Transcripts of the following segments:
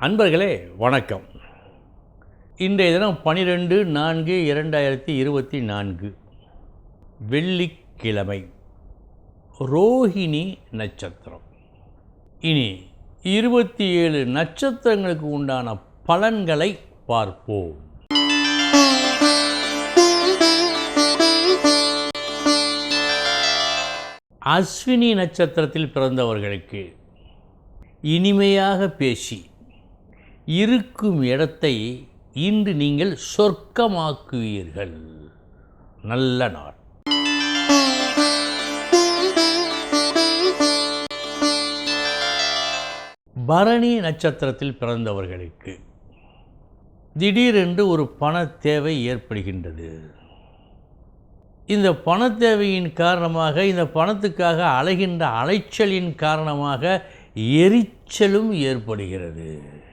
அன்பர்களே வணக்கம். இன்றைய தினம் பனிரெண்டு நான்கு இரண்டாயிரத்தி இருபத்தி நான்கு. வெள்ளிக்கிழமை. ரோஹிணி நட்சத்திரம். இனி இருபத்தி ஏழு நட்சத்திரங்களுக்கு உண்டான பலன்களை பார்ப்போம். அஸ்வினி நட்சத்திரத்தில் பிறந்தவர்களுக்கு இனிமையாக பேசி இருக்கும் இடத்தை இன்று நீங்கள் சொர்க்கமாக்குவீர்கள். நல்ல நாள். பரணி நட்சத்திரத்தில் பிறந்தவர்களுக்கு திடீரென்று ஒரு பண தேவை ஏற்படுகின்றது. இந்த பண தேவையின் காரணமாக இந்த பணத்துக்காக அலைகின்ற அலைச்சலின் காரணமாக எரிச்சலும் ஏற்படுகிறது.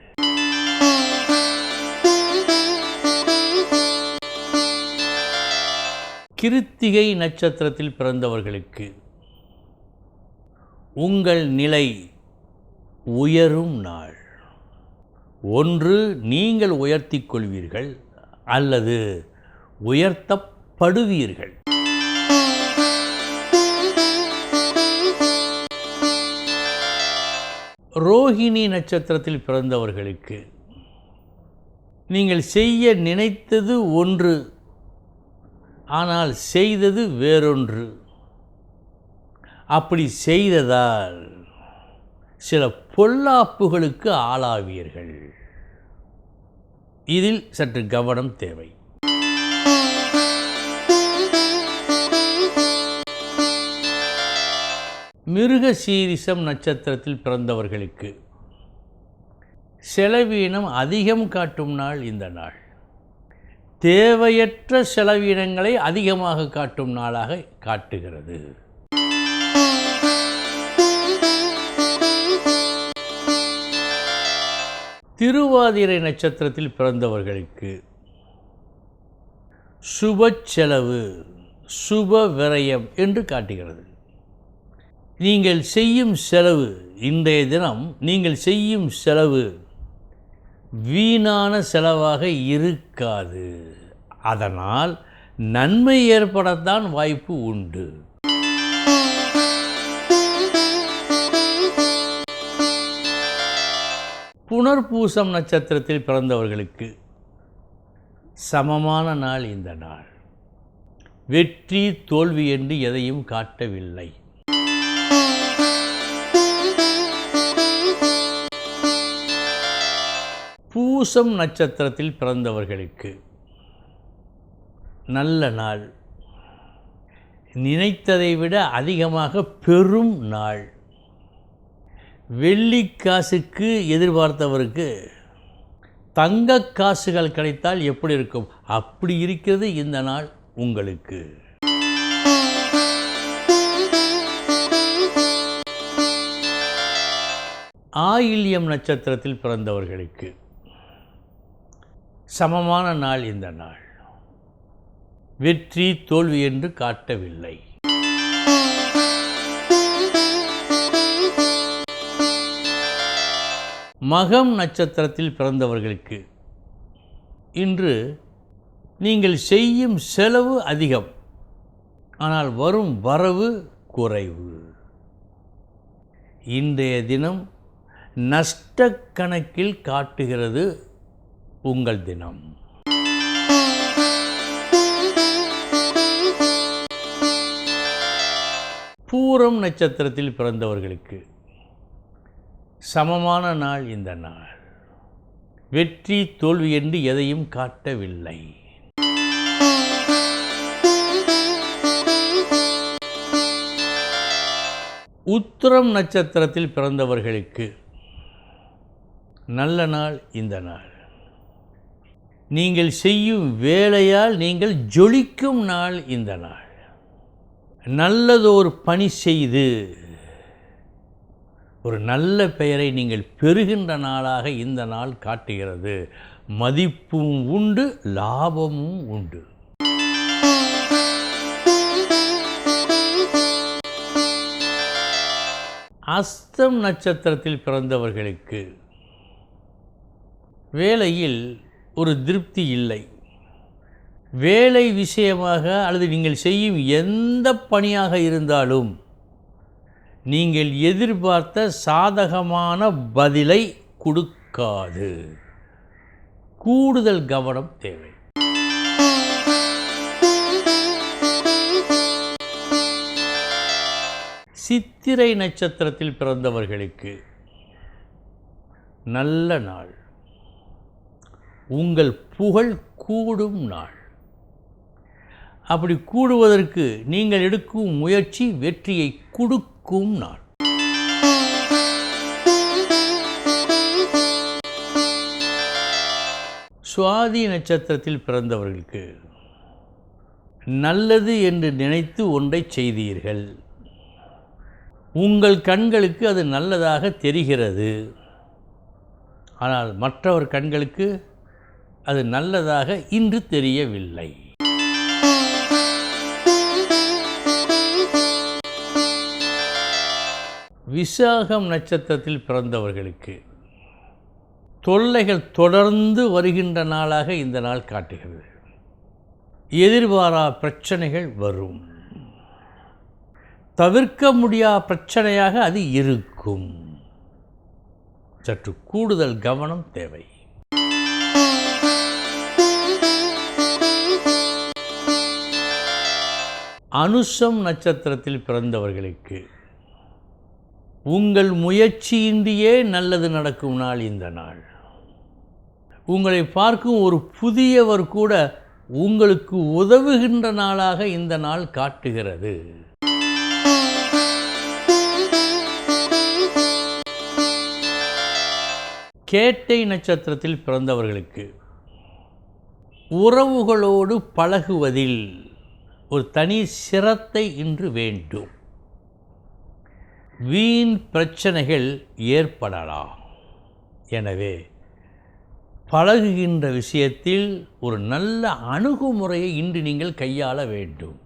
கிருத்திகை நட்சத்திரத்தில் பிறந்தவர்களுக்கு உங்கள் நிலை உயரும் நாள். ஒன்று நீங்கள் உயர்த்தி கொள்வீர்கள் அல்லது உயர்த்தப்படுவீர்கள். ரோஹிணி நட்சத்திரத்தில் பிறந்தவர்களுக்கு நீங்கள் செய்ய நினைத்தது ஒன்று ஆனால் செய்தது வேறொன்று. அப்படி செய்ததால் சில பொல்லாப்புகளுக்கு ஆளாவீர்கள். இதில் சற்று கவனம் தேவை. மிருக சீரிசம் நட்சத்திரத்தில் பிறந்தவர்களுக்கு செலவீனம் அதிகம் காட்டும் நாள் இந்த நாள். தேவையற்ற செலவினங்களை அதிகமாக காட்டும் நாளாக காட்டுகிறது. திருவாதிரை நட்சத்திரத்தில் பிறந்தவர்களுக்கு சுப செலவு சுப விரயம் என்று காட்டுகிறது. நீங்கள் செய்யும் செலவு இன்றைய தினம் நீங்கள் செய்யும் செலவு வீணான செலவாக இருக்காது. அதனால் நன்மை ஏற்படத்தான் வாய்ப்பு உண்டு. புனர்பூசம் நட்சத்திரத்தில் பிறந்தவர்களுக்கு சமமான நாள் இந்த நாள். வெற்றி தோல்வி என்று எதையும் காட்டவில்லை. பூசம் நட்சத்திரத்தில் பிறந்தவர்களுக்கு நல்ல நாள். நினைத்ததை விட அதிகமாக பெரும் நாள். வெள்ளி காசுக்கு எதிர்பார்த்தவருக்கு தங்க காசுகள் கிடைத்தால் எப்படி இருக்கும்? அப்படி இருக்கிறது இந்த நாள் உங்களுக்கு. ஆயில்யம் நட்சத்திரத்தில் பிறந்தவர்களுக்கு சமமான நாள் இந்த நாள். வெற்றி தோல்வி என்று காட்டவில்லை. மகம் நட்சத்திரத்தில் பிறந்தவர்களுக்கு இன்று நீங்கள் செய்யும் செலவு அதிகம் ஆனால் வரும் வரவு குறைவு. இன்றைய தினம் நஷ்ட கணக்கில் காட்டுகிறது உங்கள் தினம். பூரம் நட்சத்திரத்தில் பிறந்தவர்களுக்கு சமமான நாள் இந்த நாள். வெற்றி தோல்வி என்று எதையும் காட்டவில்லை. உத்திரம் நட்சத்திரத்தில் பிறந்தவர்களுக்கு நல்ல நாள் இந்த நாள். நீங்கள் செய்யும் வேலையால் நீங்கள் ஜொலிக்கும் நாள் இந்த நாள். நல்லதொரு பணி செய்து ஒரு நல்ல பெயரை நீங்கள் பெறுகின்ற நாளாக இந்த நாள் காட்டுகிறது. மதிப்பும் உண்டு லாபமும் உண்டு. அஸ்தம் நட்சத்திரத்தில் பிறந்தவர்களுக்கு வேலையில் ஒரு திருப்தி இல்லை. வேலை விஷயமாக அல்லது நீங்கள் செய்யும் எந்த பணியாக இருந்தாலும் நீங்கள் எதிர்பார்த்த சாதகமான பதிலை கொடுக்காது. கூடுதல் கவனம் தேவை. சித்திரை நட்சத்திரத்தில் பிறந்தவர்களுக்கு நல்ல நாள். உங்கள் புகழ் கூடும் நாள். அப்படி கூடுவதற்கு நீங்கள் எடுக்கும் முயற்சி வெற்றியை கொடுக்கும் நாள். சுவாதி நட்சத்திரத்தில் பிறந்தவர்களுக்கு நல்லது என்று நினைத்து ஒன்றை செய்தீர்கள். உங்கள் கண்களுக்கு அது நல்லதாக தெரிகிறது. ஆனால் மற்றவர் கண்களுக்கு அது நல்லதாக இன்று தெரியவில்லை. விசாகம் நட்சத்திரத்தில் பிறந்தவர்களுக்கு தொல்லைகள் தொடர்ந்து வருகின்ற நாளாக இந்த நாள் காட்டுகிறது. எதிர்பாரா பிரச்சனைகள் வரும். தவிர்க்க முடியா பிரச்சனையாக அது இருக்கும். சற்று கூடுதல் கவனம் தேவை. அனுஷம் நட்சத்திரத்தில் பிறந்தவர்களுக்கு உங்கள் முயற்சியின்றியே நல்லது நடக்கும் நாள் இந்த நாள். உங்களை பார்க்கும் ஒரு புதியவர் கூட உங்களுக்கு உதவுகின்ற நாளாக இந்த நாள் காட்டுகிறது. கேட்டை நட்சத்திரத்தில் பிறந்தவர்களுக்கு உறவுகளோடு பழகுவதில் ஒரு தனி சிரத்தை இன்று வேண்டும். வீண் பிரச்சனைகள் ஏற்படலாம். எனவே பழகுகின்ற விஷயத்தில் ஒரு நல்ல அணுகுமுறையை இன்று நீங்கள் கையாள வேண்டும்.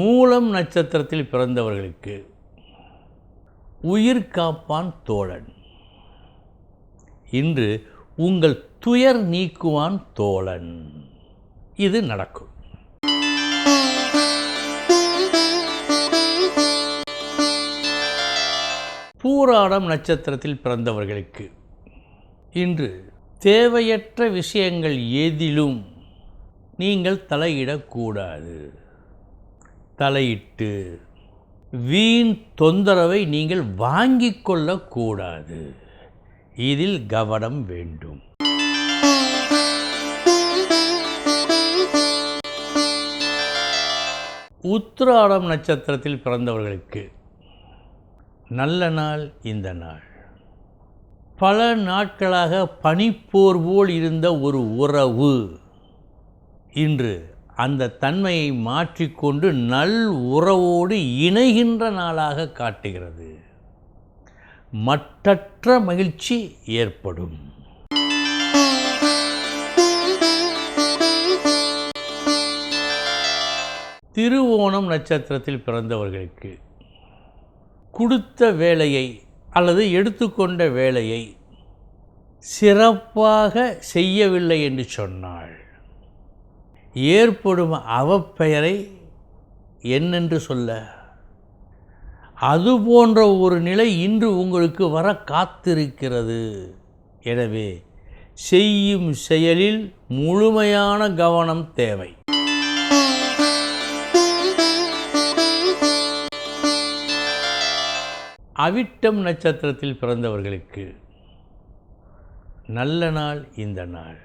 மூலம் நட்சத்திரத்தில் பிறந்தவர்களுக்கு உயிர் காப்பான் தோழன். இன்று உங்கள் துயர் நீக்குவான் தோழன். இது நடக்கும். பூராடம் நட்சத்திரத்தில் பிறந்தவர்களுக்கு இன்று தேவையற்ற விஷயங்கள் எதிலும் நீங்கள் தலையிடக்கூடாது. தலையிட்டு வீண் தொந்தரவை நீங்கள் வாங்கிக் கொள்ளக்கூடாது. இதில் கவனம் வேண்டும். உத்திராடம் நட்சத்திரத்தில் பிறந்தவர்களுக்கு நல்ல நாள் இந்த நாள். பல நாட்களாக பனிப்போர் போல் இருந்த ஒரு உறவு இன்று அந்த தன்மையை மாற்றிக்கொண்டு நல் உறவோடு இணைகின்ற நாளாக காட்டுகிறது. மற்றற்ற மகிழ்ச்சி ஏற்படும். திருவோணம் நட்சத்திரத்தில் பிறந்தவர்களுக்கு கொடுத்த வேலையை அல்லது எடுத்துக்கொண்ட வேலையை சிறப்பாக செய்யவில்லை என்று சொன்னாள். ஏற்படும் அவப்பெயரை என்னென்று சொல்ல அது போன்ற ஒரு நிலை இன்று உங்களுக்கு வர காத்திருக்கிறது. எனவே செய்யும் செயலில் முழுமையான கவனம் தேவை. அவிட்டம் நட்சத்திரத்தில் பிறந்தவர்களுக்கு நல்ல நாள் இந்த நாள்.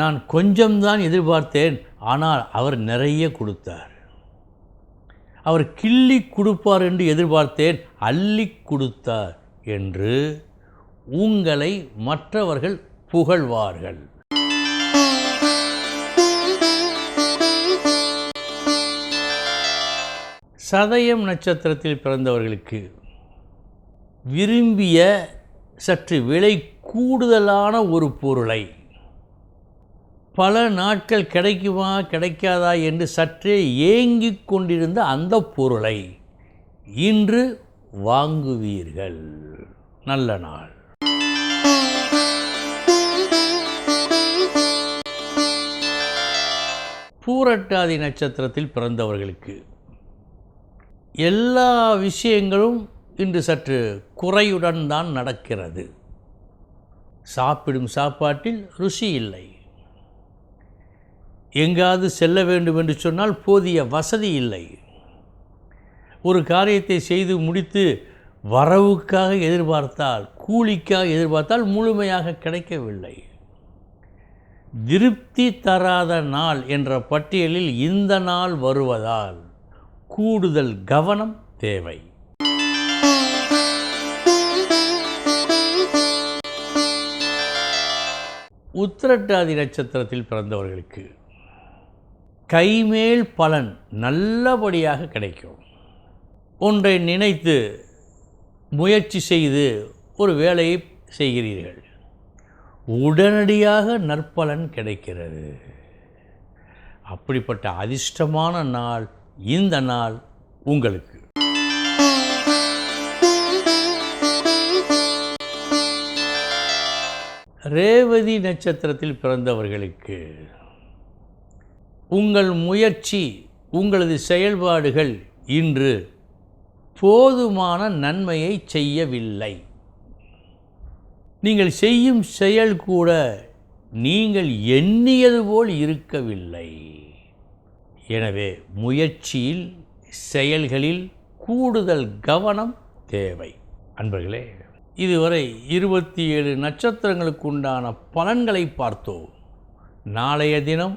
நான் கொஞ்சம்தான் எதிர்பார்த்தேன் ஆனால் அவர் நிறைய கொடுத்தார். அவர் கிள்ளி கொடுப்பார் என்று எதிர்பார்த்தேன் அள்ளி கொடுத்தார் என்று உங்களை மற்றவர்கள் புகழ்வார்கள். சதயம் நட்சத்திரத்தில் பிறந்தவர்களுக்கு விரும்பிய சற்று விலை கூடுதலான ஒரு பொருளை பல நாட்கள் கிடைக்குமா கிடைக்காதா என்று சற்றே ஏங்கிக் கொண்டிருந்த அந்த பொருளை இன்று வாங்குவீர்கள். நல்ல நாள். பூரட்டாதி நட்சத்திரத்தில் பிறந்தவர்களுக்கு எல்லா விஷயங்களும் இன்று சற்று குறையுடன் தான் நடக்கிறது. சாப்பிடும் சாப்பாட்டில் ருசி இல்லை. எங்காவது செல்ல வேண்டும் என்று சொன்னால் போதிய வசதி இல்லை. ஒரு காரியத்தை செய்து முடித்து வரவுக்காக எதிர்பார்த்தால் கூலிக்காக எதிர்பார்த்தால் முழுமையாக கிடைக்கவில்லை. திருப்தி தராத நாள் என்ற பட்டியலில் இந்த நாள் வருவதால் கூடுதல் கவனம் தேவை. உத்திரட்டாதி நட்சத்திரத்தில் பிறந்தவர்களுக்கு கைமேல் பலன் நல்லபடியாக கிடைக்கும். ஒன்றை நினைத்து முயற்சி செய்து ஒரு வேலையை செய்கிறீர்கள். உடனடியாக நற்பலன் கிடைக்கிறது. அப்படிப்பட்ட அதிர்ஷ்டமான நாள் இந்த நாள் உங்களுக்கு. ரேவதி நட்சத்திரத்தில் பிறந்தவர்களுக்கு உங்கள் முயற்சி உங்களது செயல்பாடுகள் இன்று போதுமான நன்மையை செய்யவில்லை. நீங்கள் செய்யும் செயல் கூட நீங்கள் எண்ணியது போல் இருக்கவில்லை. எனவே முயற்சியில் செயல்களில் கூடுதல் கவனம் தேவை. அன்பர்களே இதுவரை இருபத்தி ஏழு நட்சத்திரங்களுக்கு உண்டான பலன்களை பார்த்தோம். நாளைய தினம்